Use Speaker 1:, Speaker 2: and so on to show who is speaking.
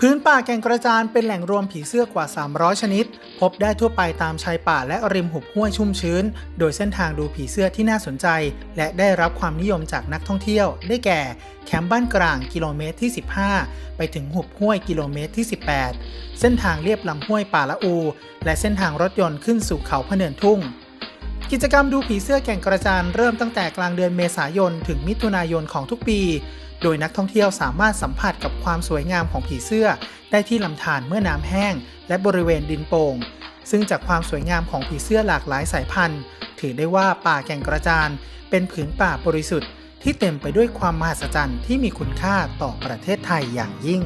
Speaker 1: พื้นป่าแก่งกระจานเป็นแหล่งรวมผีเสื้อกว่า 300 ชนิด พบได้ทั่วไปตามชายป่าและริมหุบห้วยชุ่มชื้น โดยเส้นทางดูผีเสื้อที่น่าสนใจ และได้รับความนิยมจากนักท่องเที่ยว ได้แก่ แคมป์บ้านกลางกิโลเมตรที่ 15 ไปถึงหุบห้วยกิโลเมตรที่ 18 เส้นทางเลียบลำห้วยป่าละอู และเส้นทางรถยนต์ขึ้นสู่เขาพะเนินทุ่ง กิจกรรมดูผีเสื้อแก่งกระจานเริ่มตั้งแต่กลางเดือนเมษายน ถึงมิถุนายนของทุกปี โดยนักท่องเที่ยวสามารถสัมผัสกับความสวยงามของผีเสื้อ ได้ที่ลำธารเมื่อน้ำแห้ง และบริเวณดินโป่ง ซึ่งจากความสวยงามของผีเสื้อหลากหลายสายพันธุ์ ถือได้ว่าป่าแก่งกระจานเป็นผืนป่าบริสุทธิ์ที่เต็มไปด้วยความมหัศจรรย์ที่มีคุณค่าต่อประเทศไทยอย่างยิ่ง